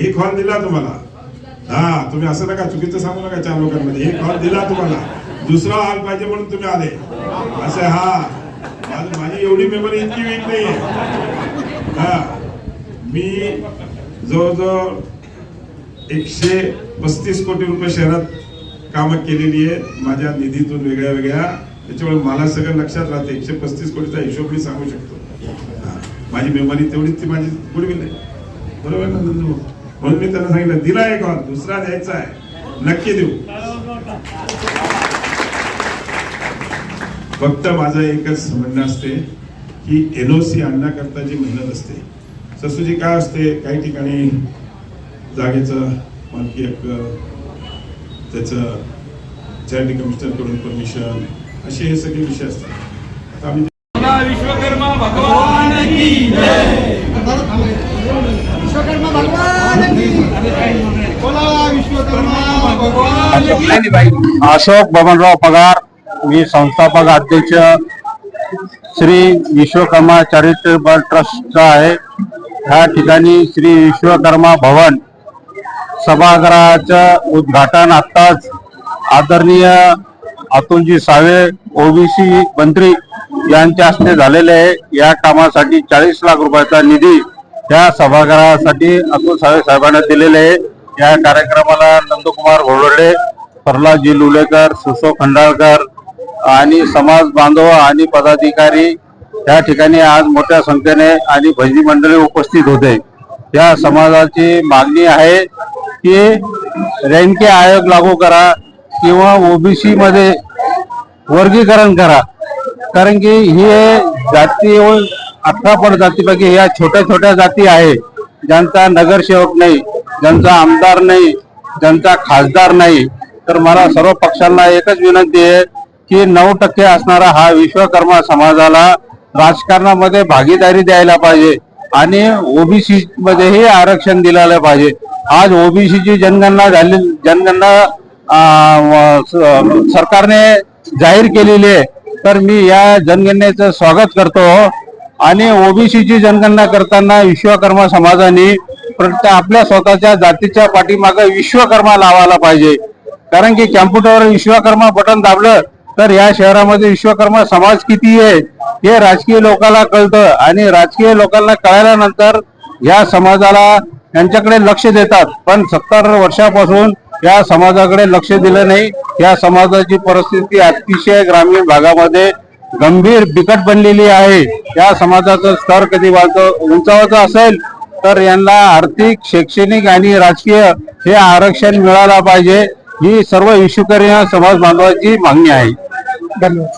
एक हॉल दिला तुम्हाला. हा तुम्ही असं नका चुकीचं सांगू नका चार लोकांमध्ये. एक हॉल दिला तुम्हाला. दुसरा हॉल पाहिजे म्हणून तुम्ही आले. असं हा. आज माझी एवढी मेमरी इतकी वीक नाहीये. हा. मी जवळजवळ एकशे पस्तीस कोटी रुपये शहरात कामं केलेली आहे. माझ्या निधीतून वेगळ्या वेगळ्या. त्याच्यामुळे मला सगळं लक्षात राहते. एकशे पस्तीस कोटीचा हिशोब मी सांगू शकतो. माझी मेमरी तेवढीच ती माझी गुडविल आहे बरोबर ना नंदू? भाऊ? म्हणून मी त्यांना सांगितलं दिला एक हॉल दुसरा द्यायचा आहे. नक्की देऊ. फक्त माझं एकच म्हणणं असते की एनओसी आणण्याकरता जी मेहनत असते ससुजी काय असते काही ठिकाणी जागेचं मालकी हक्क त्याचं चॅरिटी कमिशनरकडून परमिशन असे हे सगळे विषय असतात. आता आम्ही बोला विश्वकर्मा भगवान की जय! विश्वकर्मा भगवान! अशोक बबनराव पगार मी संस्थापक अध्यक्ष श्री विश्वकर्मा चॅरिटेबल ट्रस्टचा आहे. ह्या ठिकाणी श्री विश्वकर्मा भवन सभागृहाचं उद्घाटन आत्ताच आदरणीय अतुलजी सावे ओबीसी मंत्री यांच्या हस्ते झालेले आहे. या कामासाठी चाळीस लाख रुपयाचा निधी त्या सभागृहासाठी अतुल सावे साहेबांना दिलेले आहे. या कार्यक्रमाला नंदकुमार घोडवडे प्रल्हादजी लुलेकर सुसो खंडाळकर आणि समाज बांधव आणि पदाधिकारी त्या ठिकाणी आज मोठ्या संख्येने आणि भजनी मंडळी उपस्थित होते. या समाजाची मागणी आहे की रेंके आयोग लागू करा किंवा ओबीसी मध्ये वर्गीकरण करा. कारण की हे जाती अठरा पड जातीपैकी या छोट्या छोट्या जाती आहे. ज्यांचा नगरसेवक नाही ज्यांचा आमदार नाही ज्यांचा खासदार नाही. तर मला सर्व पक्षांना एकच विनंती आहे की नऊ टक्के असणारा हा विश्वकर्मा समाजाला राजकारणामध्ये भागीदारी द्यायला पाहिजे आणि ओबीसी मध्येही आरक्षण दिलेलं पाहिजे. आज ओबीसीची जनगणना झाली जनगणना सरकारने जाहीर केलेली आहे. तर मी या जनगणनेचं स्वागत करतो. आणि ओबीसीची जनगणना करताना विश्वकर्मा समाजाने आपल्या स्वतःच्या जातीच्या पाठीमागे विश्वकर्मा लावायला पाहिजे. कारण की कॅम्प्युटरवर विश्वकर्मा बटन दाबलं तर या शहरामध्ये विश्वकर्मा समाज किती आहे हे राजकीय लोकांना कळतं. आणि राजकीय लोकांना कळाल्यानंतर या समाजाला यांच्याकडे लक्ष देतात. पण सत्तर वर्षापासून या समाजाकडे लक्ष दिलं नाही. या समाजाची परिस्थिती अतिशय ग्रामीण भागामध्ये गंभीर बिकट बनलेली आहे. या समाजाचं स्तर कधी वाढतं उंचावायचं असेल तर यांना आर्थिक शैक्षणिक आणि राजकीय हे आरक्षण मिळालं पाहिजे. ही सर्व विश्वकर्मा समाज बांधवाची मागणी आहे. धन्यवाद.